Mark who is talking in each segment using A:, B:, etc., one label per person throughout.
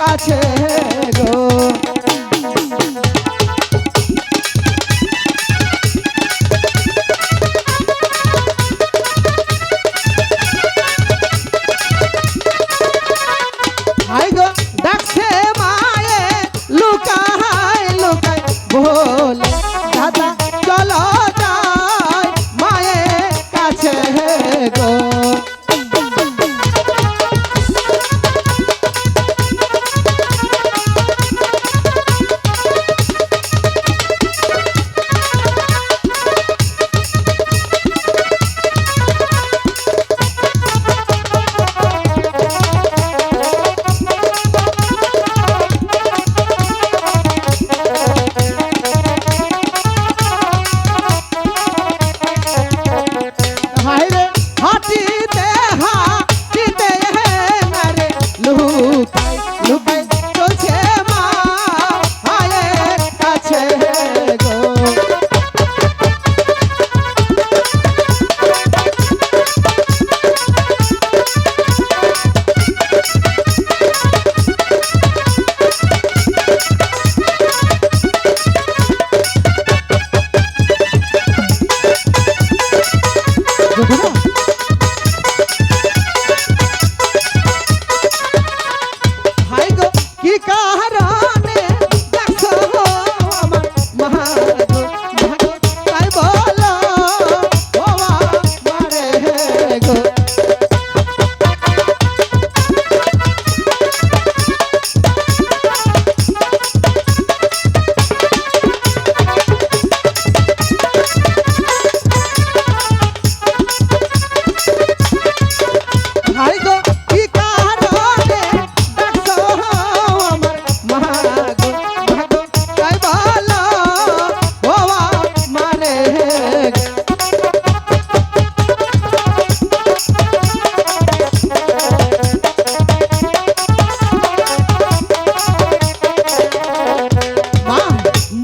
A: আছে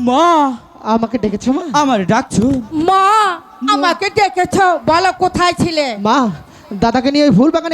B: মা।
A: আমাকে ডেকেছো মা?
B: আমার ডাকছো?
C: মা আমাকে ডেকেছো। বলো কোথায় ছিলে?
A: মা দাদাকে নিয়ে ওই ফুল বাগানে